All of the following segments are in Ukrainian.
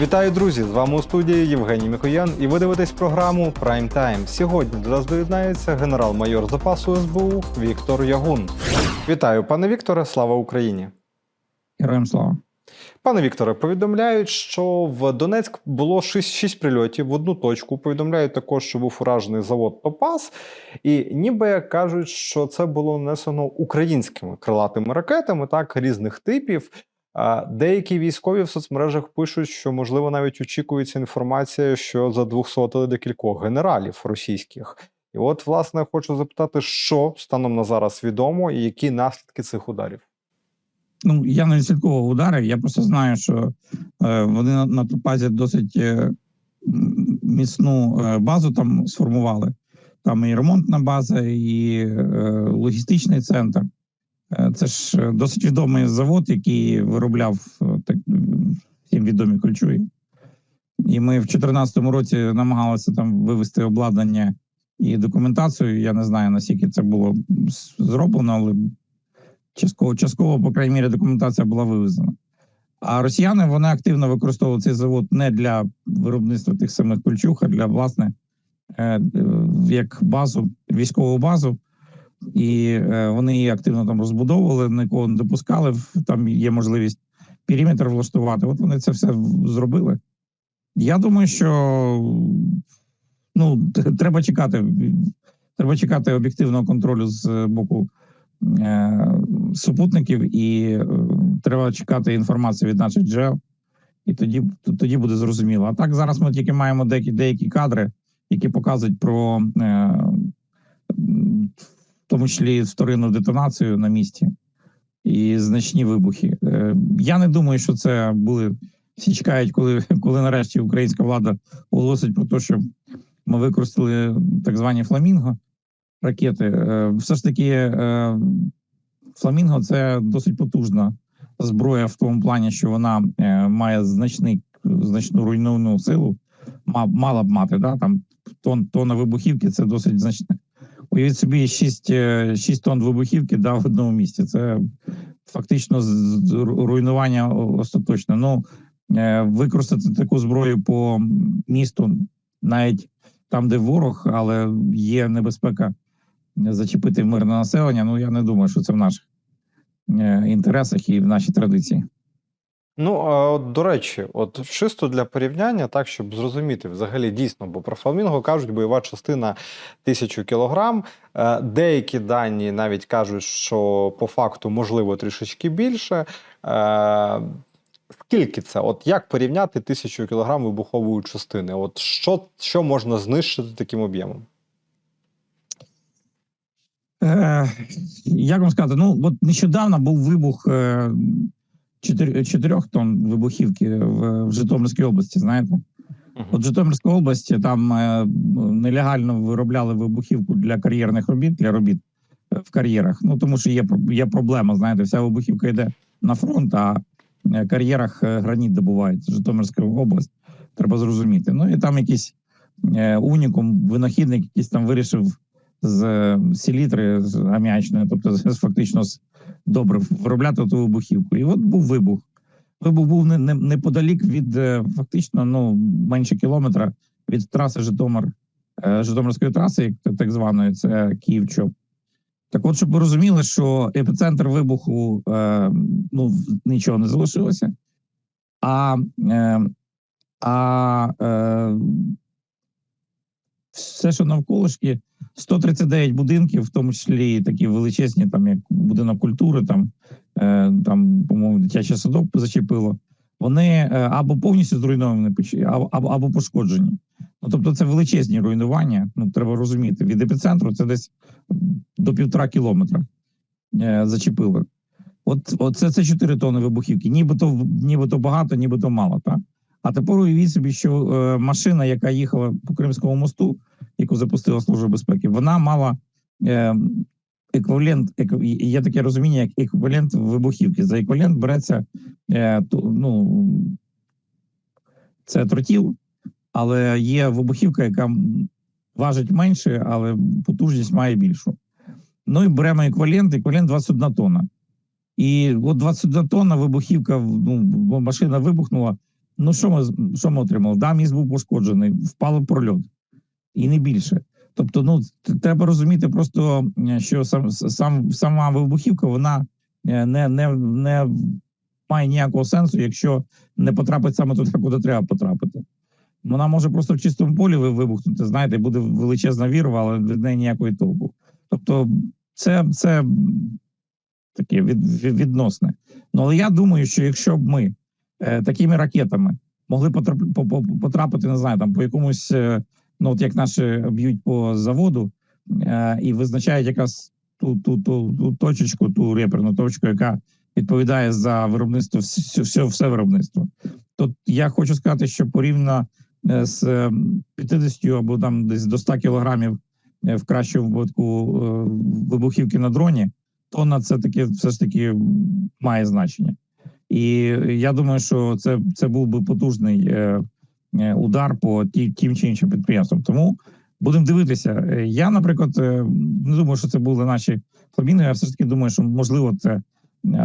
Вітаю, друзі! З вами у студії Євгеній Міхоян, і ви дивитесь програму Прайм Тайм. Сьогодні до нас доєднається генерал-майор запасу СБУ Віктор Ягун. Вітаю, пане Вікторе! Слава Україні! Героям слава. Пане Вікторе, повідомляють, що в Донецьк було 6, 6 прильотів в одну точку. Повідомляють також, що був уражений завод Топас, і ніби кажуть, що це було нанесено українськими крилатими ракетами, так різних типів. Деякі військові в соцмережах пишуть, що можливо навіть очікується інформація, що задвухсотили декількох генералів російських. І от, власне, хочу запитати, що станом на зараз відомо, і які наслідки цих ударів. Ну я не відслідковував удари. Я просто знаю, що е, вони на, на Топазі досить е, міцну е, базу там сформували. Там і ремонтна база, і е, логістичний центр. Е, це ж е, досить відомий завод, який виробляв е, так всім відомі кольчуги. І ми в 2014 році намагалися там вивести обладнання і документацію. Я не знаю наскільки це було зроблено, але частково, частково, по крайній мірі, документація була вивезена. А росіяни вони активно використовували цей завод не для виробництва тих самих кольчуг, а для власне як базу, військову базу. І е, вони її активно там розбудовували, нікого не допускали. Там є можливість периметр влаштувати. От вони це все зробили. Я думаю, що ну, треба чекати. Треба чекати об'єктивного контролю з боку е, супутників, і е, треба чекати інформацію від наших джерел, і тоді, тоді буде зрозуміло. А так зараз ми тільки маємо деякі, деякі кадри, які показують про е, тому числі вторинну детонацію на місці і значні вибухи. Е, я не думаю, що це були. Всі чекають, коли, коли нарешті українська влада оголосить про те, що ми використали так звані фламінго ракети. Е, Все ж таки, е, фламінго це досить потужна зброя в тому плані, що вона має значний, значну руйнівну силу. Мала б мати, да? там тон, тонна вибухівки це досить значне. Уявіть собі, 6, 6 тонн вибухівки да, в одному місці. Це фактично руйнування о- остаточне. Ну, е, використати таку зброю по місту, навіть там, де ворог, але є небезпека зачепити мирне населення. Ну я не думаю, що це в наших е, інтересах і в нашій традиції. Ну, а от, до речі, от чисто для порівняння, так, щоб зрозуміти взагалі дійсно, бо про фламінго кажуть, бойова частина тисячу кілограм. Е, Деякі дані навіть кажуть, що по факту можливо трішечки більше. Е, Скільки це? От як порівняти тисячу кілограм вибухової частини? От що, що можна знищити таким об'ємом? Е, як вам сказати, ну от нещодавно був вибух е, чотирьох тонн вибухівки в, в Житомирській області. Знаєте, От Житомирська область там е, нелегально виробляли вибухівку для кар'єрних робіт, для робіт е, в кар'єрах. Ну тому що є, є проблема. Знаєте, вся вибухівка йде на фронт, а е, в кар'єрах е, граніт добувають. Це Житомирська область. Треба зрозуміти. Ну і там якийсь е, унікум, винахідник, якийсь там вирішив з селітри з аміачної, тобто з, фактично з добре виробляти ту вибухівку. І от був вибух. Вибух був не, не, неподалік від е, фактично ну менше кілометра від траси Житомир, е, Житомирської траси, як так- званої, це Київ чоп Так, от, щоб ви розуміли, що епіцентр вибуху е, ну нічого не залишилося, а, е, а е, все, що навколишки, 139 будинків, в тому числі такі величезні, там як будинок культури, там е, там, по-моєму, дитячий садок зачепило. Вони е, або повністю зруйновані, або, або пошкоджені. Ну тобто, це величезні руйнування. Ну треба розуміти. Від епіцентру це десь до півтора кілометра е, зачепило. От, от це, це 4 тонни вибухівки. Нібито нібито багато, нібито мало. Так? А тепер уявіть собі, що е, машина, яка їхала по Кримському мосту, яку запустила Служба безпеки, вона мала е, еквівалент, екв- є таке розуміння, як еквівалент вибухівки. За еквівалент береться е, ну, це тротіл, але є вибухівка, яка важить менше, але потужність має більшу. Ну і беремо еквівалент, еквівалент 21 тонна. І от 21 тонна вибухівка, ну, машина вибухнула, Ну, що ми, що ми отримали? Да, міст був пошкоджений, впали прольот. І не більше. Тобто, ну, треба розуміти просто, е, що сам, сам, сама вибухівка, вона е, не, не, не має ніякого сенсу, якщо не потрапить саме туди, куди треба потрапити. Вона може просто в чистому полі вибухнути, знаєте, буде величезна вірва, але від неї ніякої толку. Тобто, це, це таке від, від, відносне. Ну, але я думаю, що якщо б ми такими ракетами могли потрап- по- по- потрапити, не знаю, там по якомусь, е, ну от як наші б'ють по заводу е, і визначають якраз ту, ту, ту, ту точечку, ту реперну точку, яка відповідає за виробництво, все, все, все виробництво. То я хочу сказати, що порівняно е, з е, 50 або там десь до 100 кілограмів е, в кращому випадку е, вибухівки на дроні, тонна це таке все ж таки має значення. І я думаю, що це, це був би потужний е, е, удар по ті, тим чи іншим підприємствам. Тому будемо дивитися. Е, Я, наприклад, не думаю, що це були наші фламінги. Я все ж таки думаю, що можливо це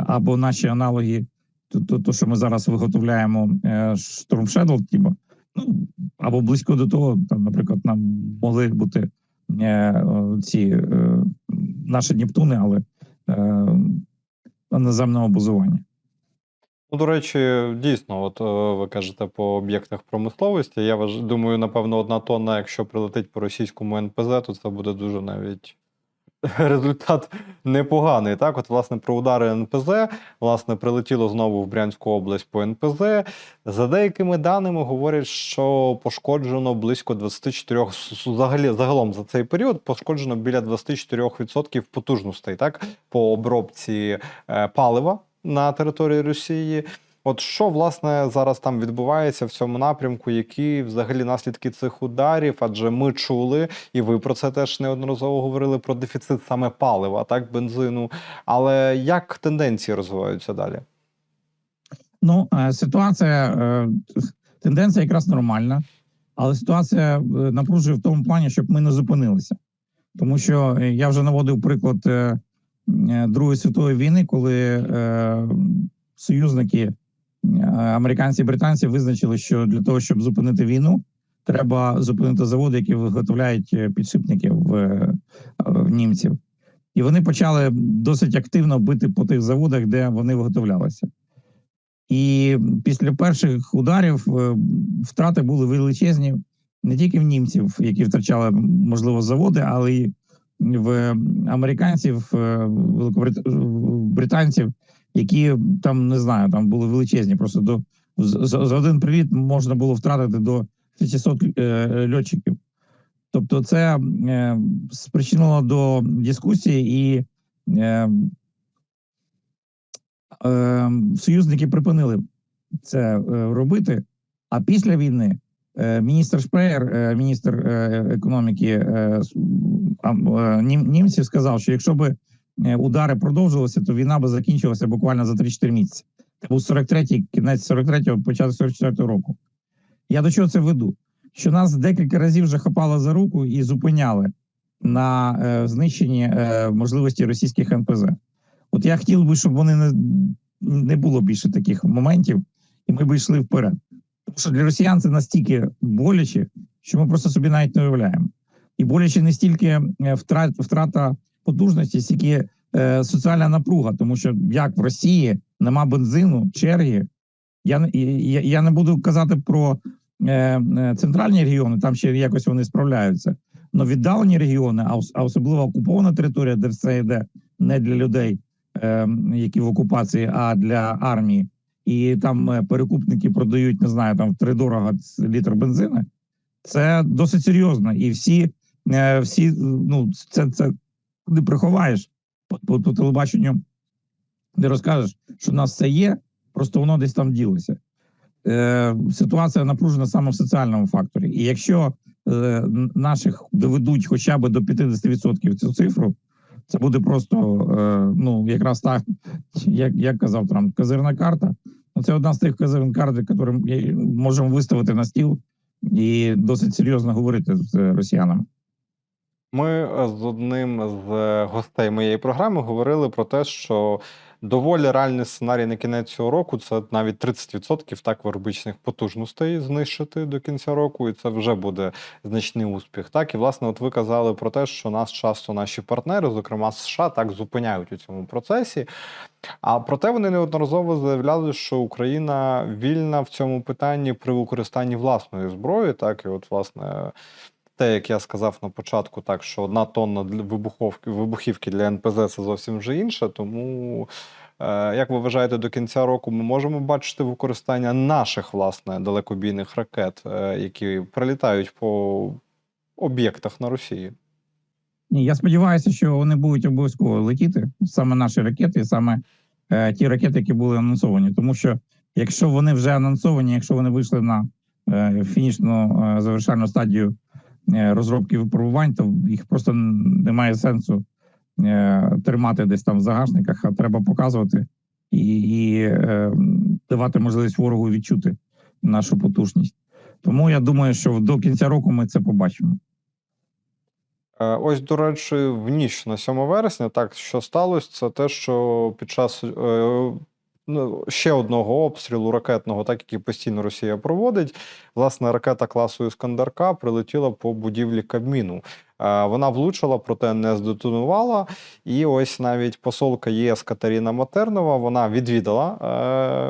або наші аналоги, то, то, то що ми зараз виготовляємо Storm Shadow, типу, ну або близько до того, там, наприклад, нам могли бути ці наші Нептуни, але наземного базування. Ну, до речі, дійсно, от е, ви кажете по об'єктах промисловості. Я думаю, напевно, одна тонна, якщо прилетить по російському НПЗ, то це буде дуже навіть результат непоганий. Так, от, власне, про удари НПЗ, власне, прилетіло знову в Брянську область по НПЗ. За деякими даними говорять, що пошкоджено близько 24, с- взагалі, загалом за цей період пошкоджено біля 24% потужностей, так, по обробці е, палива на території Росії. От що власне зараз там відбувається в цьому напрямку? Які взагалі наслідки цих ударів? Адже ми чули, і ви про це теж неодноразово говорили про дефіцит саме палива, так бензину. Але як тенденції розвиваються далі? Ну, е, ситуація, е, тенденція якраз нормальна, але ситуація е, напружує в тому плані, щоб ми не зупинилися. Тому що я вже наводив приклад Другої світової війни, коли е, союзники, е, американці і британці, визначили, що для того, щоб зупинити війну, треба зупинити заводи, які виготовляють е, підшипники в, е, в німців. І вони почали досить активно бити по тих заводах, де вони виготовлялися. І після перших ударів е, втрати були величезні не тільки в німців, які втрачали можливо заводи, але й в американців, е, великобрит... британців, які там не знаю, там були величезні. Просто до за один приліт можна було втратити до 500 е, льотчиків. Тобто, це е, спричинило до дискусії і. Союзники припинили це робити. А після війни міністр е, міністр економіки е, а, е, нім- німців, сказав, що якщо б удари продовжувалися, то війна би закінчилася буквально за 3-4 місяці. Це був 43-й, кінець 43-го, початок 44-го року. Я до чого це веду? Що нас декілька разів вже хапали за руку і зупиняли на знищенні можливості російських НПЗ. От я хотів би, щоб вони не, не було більше таких моментів, і ми б йшли вперед. Що для росіян це настільки боляче, що ми просто собі навіть не уявляємо. І боляче не стільки е, втрат, втрата потужності, стільки е, соціальна напруга, тому що як в Росії нема бензину, черги. Я, я, я не буду казати про е, е, центральні регіони, там ще якось вони справляються. Але віддалені регіони, а, а особливо окупована територія, де все йде не для людей, е, які в окупації, а для армії. І там е, перекупники продають, не знаю, там втридорога літр бензину. Це досить серйозно. І всі, е, всі ну, це, це не приховаєш по, по, по телебаченню, не розкажеш, що в нас все є, просто воно десь там ділося. Е, ситуація напружена саме в соціальному факторі. І якщо е, наших доведуть хоча б до 50% цю цифру, це буде просто е, ну якраз так, як, як казав Трамп, козирна карта. Ну, це одна з тих козирних карт, які ми можемо виставити на стіл і досить серйозно говорити з росіянами. Ми з одним з гостей моєї програми говорили про те, що доволі реальний сценарій на кінець цього року це навіть 30% так виробничних потужностей знищити до кінця року, і це вже буде значний успіх. Так, і власне, от ви казали про те, що нас часто наші партнери, зокрема США, так зупиняють у цьому процесі. А проте вони неодноразово заявляли, що Україна вільна в цьому питанні при використанні власної зброї. Так, і от, власне, те, як я сказав на початку, так що одна тонна для вибуховки, вибухівки для НПЗ це зовсім вже інше. Тому, е, як ви вважаєте, до кінця року ми можемо бачити використання наших власне далекобійних ракет, е, які прилітають по об'єктах на Росії? Ні, я сподіваюся, що вони будуть обов'язково летіти саме наші ракети, саме е, ті ракети, які були анонсовані. Тому що якщо вони вже анонсовані, якщо вони вийшли на е, фінішну е, завершальну стадію розробки випробувань, то їх просто немає сенсу е, тримати десь там в загашниках, а треба показувати і, і е, давати можливість ворогу відчути нашу потужність. Тому я думаю, що до кінця року ми це побачимо. Е, Ось, до речі, в ніч на 7 вересня, так що сталося, це те, що під час е, ще одного обстрілу ракетного, так який постійно Росія проводить, власне, ракета класу Іскандер-К прилетіла по будівлі Кабміну. Вона влучила, проте не здетонувала. І ось навіть посолка ЄС Катерина Матернова вона відвідала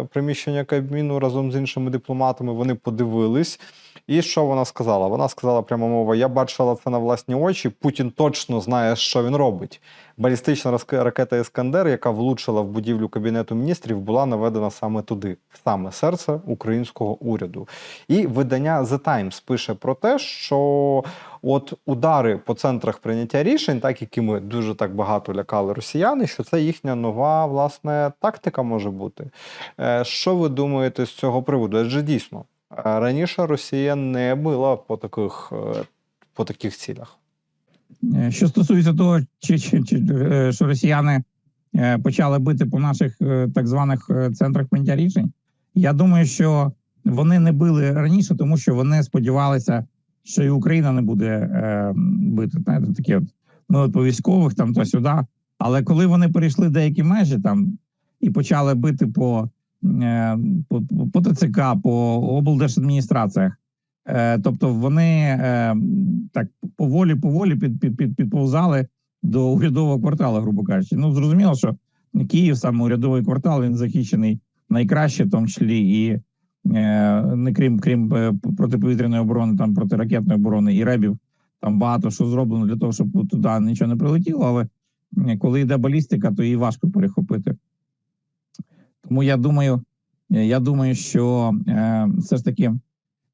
е, приміщення Кабміну разом з іншими дипломатами. Вони подивились. І що вона сказала? Вона сказала прямо мова: я бачила це на власні очі. Путін точно знає, що він робить. Балістична ракета Іскандер, яка влучила в будівлю кабінету міністрів, була наведена саме туди, в саме серце українського уряду. І видання The Times пише про те, що от удари по центрах прийняття рішень, так якими дуже так багато лякали росіяни, що це їхня нова власне тактика може бути. Е, Що ви думаєте з цього приводу? Адже дійсно. Раніше Росія не била по таких, е, по таких цілях. Е, Що стосується того, чи, чи, чи е, що росіяни почали бити по наших так званих центрах прийняття рішень, я думаю, що вони не били раніше, тому що вони сподівалися, що і Україна не буде бити. Знаєте, такі от ми от по військових там то сюди. Але коли вони перейшли деякі межі там і почали бити по, по, по ТЦК, по облдержадміністраціях, Е, тобто вони е, так поволі, поволі під, під, під, підповзали до урядового кварталу, грубо кажучи. Ну зрозуміло, що Київ, саме урядовий квартал, він захищений найкраще, в тому числі і е, не крім крім е, протиповітряної оборони, там протиракетної оборони і ребів. Там багато що зроблено для того, щоб туди нічого не прилетіло. Але е, коли йде балістика, то її важко перехопити. Тому я думаю, е, я думаю, що е, все ж таки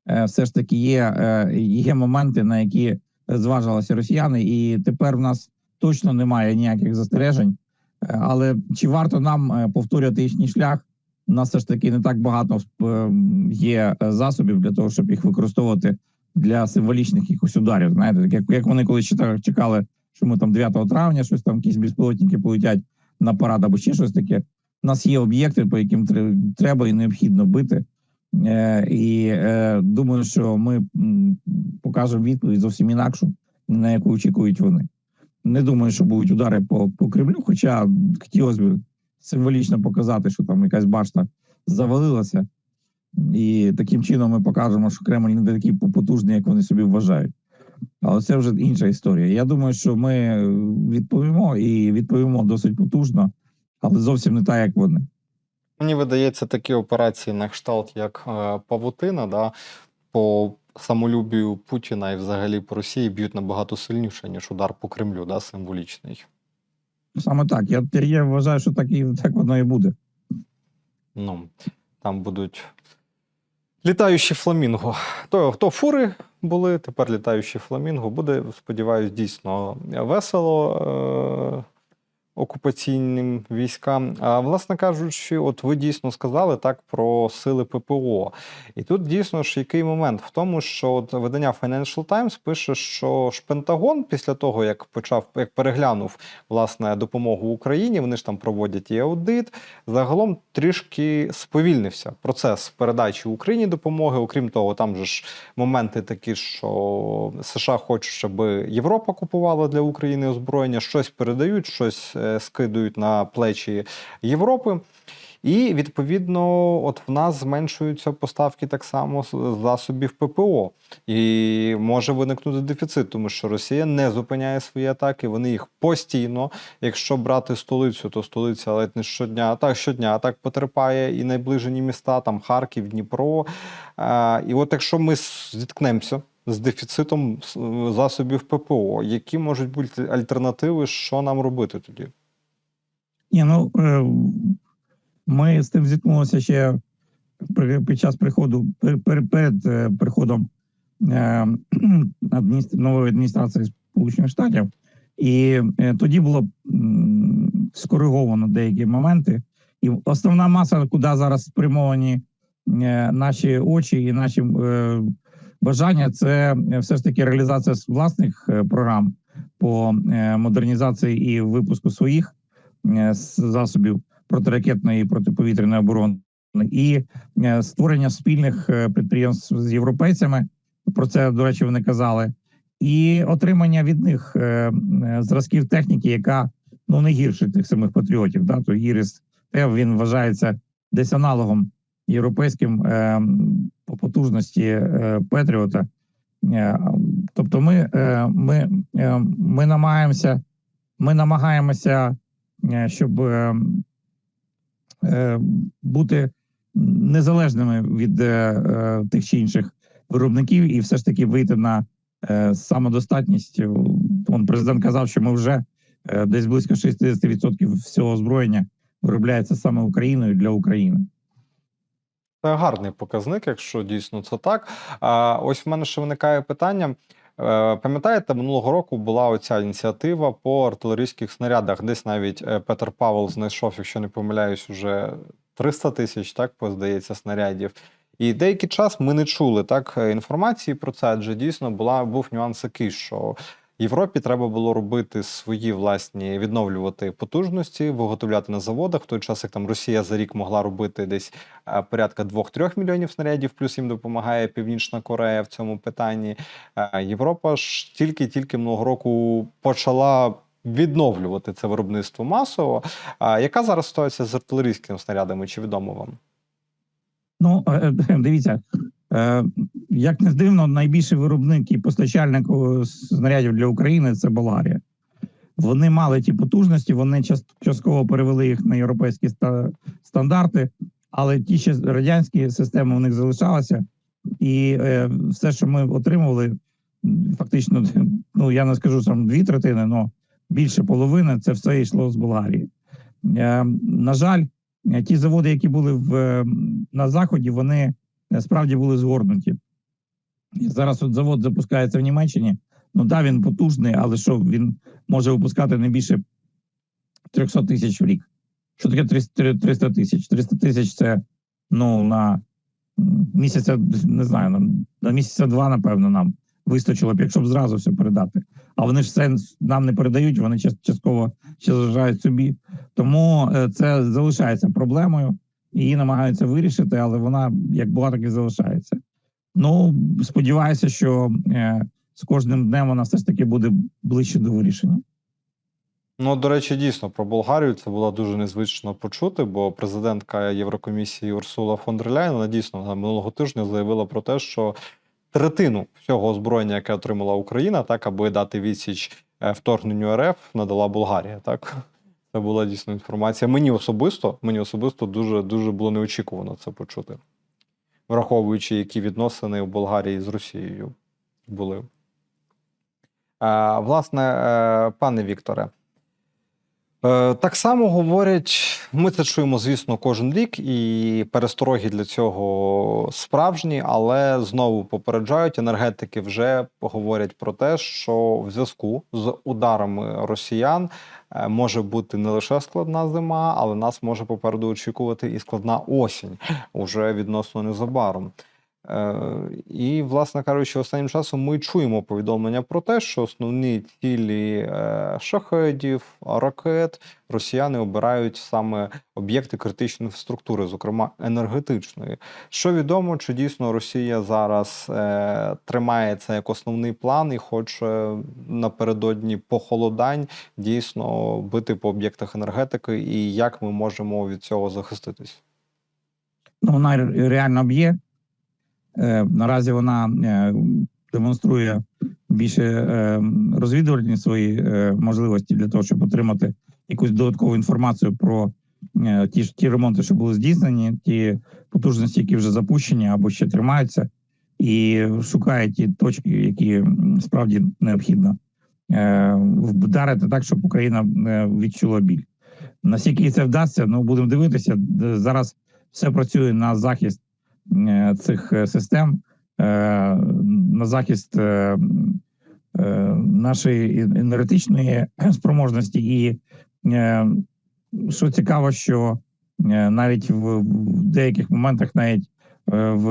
е, все ж таки є, є моменти, на які зважилися росіяни, і тепер в нас точно немає ніяких застережень. Але чи варто нам повторювати їхній шлях? У нас все ж таки не так багато є засобів для того, щоб їх використовувати для символічних якихось ударів. Знаєте, як, як вони чита- чекали, що ми там 9 травня щось там, якісь безпілотники полетять на парад або ще щось таке. У нас є об'єкти, по яким треба і необхідно бити. Е, і е, думаю, що ми покажемо відповідь зовсім інакшу, на яку очікують вони. Не думаю, що будуть удари по, по Кремлю, хоча хотілося б символічно показати, що там якась башта завалилася, і таким чином ми покажемо, що Кремль не такий потужний, як вони собі вважають. Але це вже інша історія. Я думаю, що ми відповімо і відповімо досить потужно, але зовсім не так, як вони. Мені видається, такі операції на кшталт, як е, Павутина, да, по самолюбію Путіна і взагалі по Росії б'ють набагато сильніше, ніж удар по Кремлю, да, символічний. Саме так. Я, я вважаю, що так і так воно і буде. Ну, там будуть літаючі фламінго. То, то фури були, тепер літаючі фламінго. Буде, сподіваюсь, дійсно весело. Е, окупаційним військам. А власне кажучи, от ви дійсно сказали так про сили ППО. І тут дійсно ж який момент в тому, що от видання Financial Times пише, що ж Пентагон після того, як почав як переглянув власне допомогу Україні, вони ж там проводять і аудит. Загалом трішки сповільнився процес передачі Україні допомоги. Окрім того, там же ж моменти такі, що США хочуть, щоб Європа купувала для України озброєння, щось передають, щось е, скидують на плечі Європи. І відповідно, от в нас зменшуються поставки так само засобів ППО, і може виникнути дефіцит, тому що Росія не зупиняє свої атаки. Вони їх постійно. Якщо брати столицю, то столиця ледь не щодня, так щодня так потерпає, і найближені міста, там Харків, Дніпро. А, і от якщо ми зіткнемося з дефіцитом засобів ППО, які можуть бути альтернативи, що нам робити тоді? Ні, ну е, ми з тим зіткнулися ще під час приходу пер- пер- перед е, приходом е, нової адміністрації Сполучених Штатів, і тоді було скориговано деякі моменти. І основна маса, куди зараз спрямовані наші очі і наші бажання, це все ж таки реалізація власних програм по модернізації і випуску своїх засобів протиракетної і протиповітряної оборони, і е, створення спільних е, підприємств з європейцями. Про це, до речі, вони казали, і отримання від них е, е, зразків техніки, яка ну не гірше тих самих патріотів. Да? То Ірис Т він вважається десь аналогом європейським е, по потужності е, Петріота. Е, Тобто, ми, е, ми, е, ми намагаємося, ми намагаємося, е, щоб е, е, бути незалежними від е, е, тих чи інших виробників, і все ж таки вийти на е, самодостатність. Он президент казав, що ми вже е, десь близько 60% всього озброєння виробляється саме Україною для України. Це гарний показник, якщо дійсно це так. А ось в мене ще виникає питання. Е, Пам'ятаєте, минулого року була оця ініціатива по артилерійських снарядах. Десь навіть Петр Петер Павел знайшов, якщо не помиляюсь, уже 300 тисяч, так здається, снарядів. І деякий час ми не чули так е, інформації про це, адже дійсно була був нюанс який, що Європі треба було робити свої власні відновлювати потужності, виготовляти на заводах. В той час, як там Росія за рік могла робити десь е, порядка 2-3 мільйонів снарядів, плюс їм допомагає Північна Корея в цьому питанні. Е, Європа ж тільки-тільки минулого року почала. Відновлювати це виробництво масово. А яка зараз ситуація з артилерійськими снарядами? Чи відомо вам? Ну, е, дивіться, як не дивно, найбільший виробник і постачальник снарядів для України це Болгарія. Вони мали ті потужності, вони частково перевели їх на європейські стандарти, але ті ще радянські системи у них залишалися, і е, все, що ми отримували, фактично, ну я не скажу сам дві третини, але більше половини це все йшло з Болгарії. Е, на жаль, Е, ті заводи, які були в, е, на заході, вони е, справді були згорнуті. І зараз от завод запускається в Німеччині. Ну да, він потужний, але що він може випускати не більше 300 тисяч в рік. Що таке 300 300 тисяч? 300 тисяч це ну на місяця, не знаю, на, на місяця два, напевно, нам вистачило б, якщо б зразу все передати. А вони ж все нам не передають, вони час- частково ще залишають собі. Тому е, це залишається проблемою, її намагаються вирішити, але вона як була, так і залишається. Ну сподіваюся, що е, з кожним днем вона все ж таки буде ближче до вирішення. Ну, до речі, дійсно про Болгарію це було дуже незвично почути, бо президентка Єврокомісії Урсула фон дер Ляйн, вона дійсно минулого тижня заявила про те, що третину всього озброєння, яке отримала Україна, так аби дати відсіч е, вторгненню РФ, надала Болгарія. Так це була дійсно інформація. Мені особисто, мені особисто дуже дуже було неочікувано це почути, враховуючи, які відносини у Болгарії з Росією були. Е, власне, е, пане Вікторе. Е, Так само говорять, ми це чуємо, звісно, кожен рік, і перестороги для цього справжні, але знову попереджають, енергетики вже говорять про те, що в зв'язку з ударами росіян е, може бути не лише складна зима, але нас може попереду очікувати і складна осінь уже відносно незабаром. Е, І, власне кажучи, останнім часом ми чуємо повідомлення про те, що основні цілі е, шахедів, ракет росіяни обирають саме об'єкти критичної інфраструктури, зокрема енергетичної. Що відомо, чи дійсно Росія зараз е, тримає це як основний план і хоче напередодні похолодань дійсно бити по об'єктах енергетики, і як ми можемо від цього захиститись? Ну, вона ре- реально б'є. Е, наразі вона е, демонструє більше е, розвідувальні свої можливості для того, щоб отримати якусь додаткову інформацію про ті ж ті ремонти, що були здійснені, ті потужності, які вже запущені або ще тримаються, і шукає ті точки, які справді необхідно вдарити так, щоб Україна відчула біль. Наскільки це вдасться, ну будемо дивитися. Зараз все працює на захист цих е, систем, е, на захист е, е, нашої енергетичної спроможності. І е, що цікаво, що е, навіть в, деяких моментах, навіть е, в,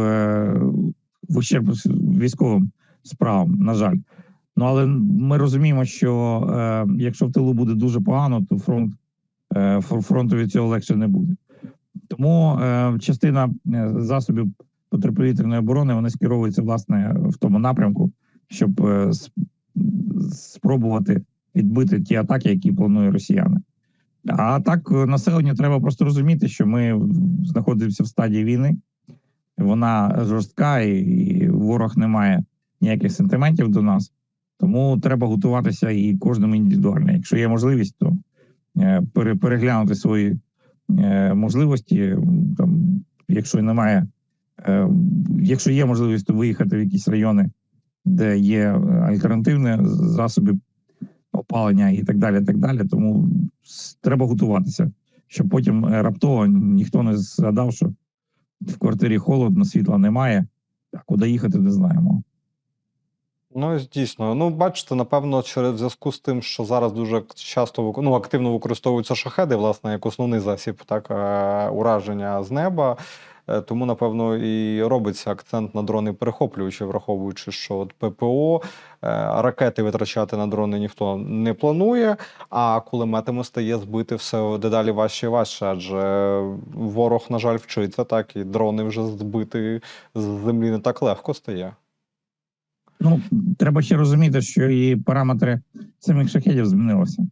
в ущерб військовим справам, на жаль. Ну але ми розуміємо, що е, якщо в тилу буде дуже погано, то фронт е, фронту від цього легше не буде. Тому е, частина е, засобів протиповітряної оборони вони скеровуються власне в тому напрямку, щоб е, спробувати відбити ті атаки, які планують росіяни. А так е, населенню треба просто розуміти, що ми знаходимося в стадії війни. Вона жорстка, і, ворог не має ніяких сентиментів до нас. Тому треба готуватися і кожному індивідуально. Якщо є можливість, то е, переглянути свої можливості. Там, якщо немає, е, якщо є можливість, то виїхати в якісь райони, де є е, альтернативні засоби опалення і так далі. так далі. Тому треба готуватися, щоб потім е, раптово ніхто не згадав, що в квартирі холодно, світла немає, а куди їхати, не знаємо. Ну, дійсно. Ну, бачите, напевно, через зв'язку з тим, що зараз дуже часто ну, активно використовуються шахеди, власне, як основний засіб так, е, ураження з неба. Е, Тому, напевно, і робиться акцент на дрони перехоплюючі, враховуючи, що от ППО, е, ракети витрачати на дрони ніхто не планує, а кулеметами стає збити все дедалі важче і важче, адже ворог, на жаль, вчиться, так, і дрони вже збити з землі не так легко стає. Ну, треба ще розуміти, що і параметри самих шахедів змінилися.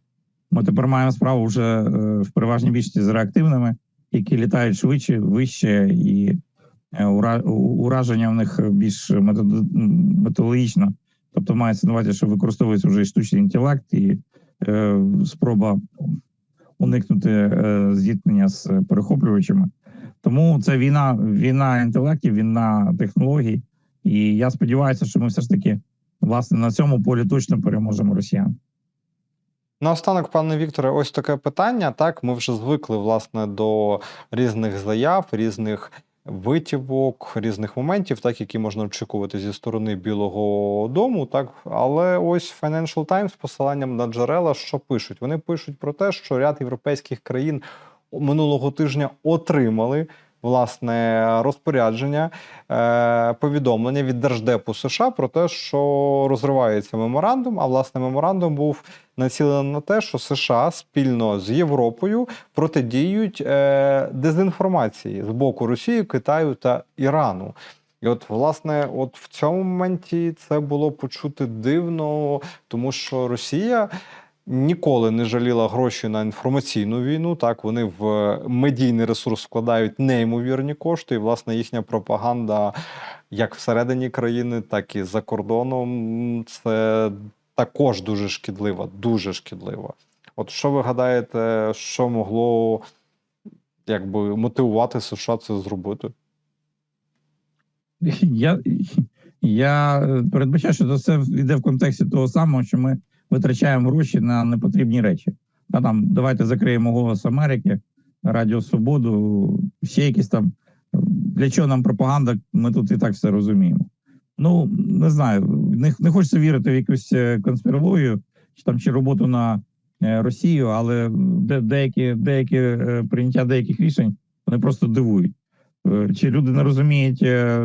Ми тепер маємо справу вже е, в переважній більшості з реактивними, які літають швидше, вище, і е, ура- ураження в них більш метод- методологічно. Тобто мається на увазі, що використовується вже і штучний інтелект, і е, спроба уникнути е, зіткнення з перехоплювачами. Тому це війна, війна інтелектів, війна технологій. І я сподіваюся, що ми все ж таки власне на цьому полі точно переможемо росіян. Наостанок, пане Вікторе, ось таке питання. Так, ми вже звикли власне до різних заяв, різних витівок, різних моментів, так які можна очікувати зі сторони Білого Дому. Так, але ось Financial Times з посиланням на джерела, що пишуть? Вони пишуть про те, що ряд європейських країн минулого тижня отримали. Власне розпорядження, е, повідомлення від Держдепу США про те, що розривається меморандум. А власне меморандум був націлено на те, що США спільно з Європою протидіють е, дезінформації з боку Росії, Китаю та Ірану. І от, власне, от в цьому моменті це було почути дивно, тому що Росія ніколи не жаліла гроші на інформаційну війну. Так, вони в медійний ресурс вкладають неймовірні кошти, і власне їхня пропаганда як всередині країни, так і за кордоном. Це також дуже шкідлива, дуже шкідлива. От що ви гадаєте, що могло якби мотивувати США це зробити? Я, я передбачаю, що це йде в контексті того самого, що ми витрачаємо гроші на непотрібні речі. А там давайте закриємо голос Америки, Радіо Свободу, ще якісь там. Для чого нам пропаганда? Ми тут і так все розуміємо. Ну не знаю, не, не хочеться вірити в якусь е, конспірологію чи там чи роботу на е, Росію, але де, деякі, деякі е, прийняття деяких рішень вони просто дивують. Чи люди не розуміють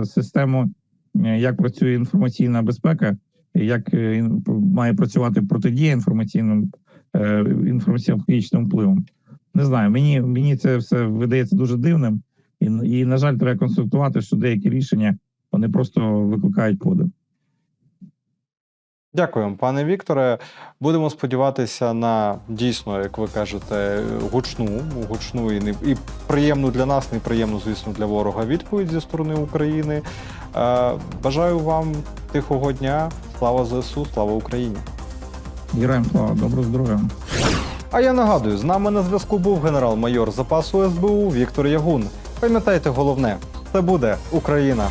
систему, як працює інформаційна безпека, як е, має працювати протидія інформаційним е, інформаційно-психічним впливом? Не знаю. Мені мені це все видається дуже дивним, і, і на жаль, треба констатувати, що деякі рішення вони просто викликають подив. Дякую, пане Вікторе. Будемо сподіватися на дійсно, як ви кажете, гучну, гучну і не і приємну для нас, неприємну, звісно, для ворога відповідь зі сторони України. Е, бажаю вам тихого дня. Слава ЗСУ, слава Україні! Героям слава, доброго здоров'я. А я нагадую, з нами на зв'язку був генерал-майор запасу СБУ Віктор Ягун. Пам'ятайте головне, це буде Україна.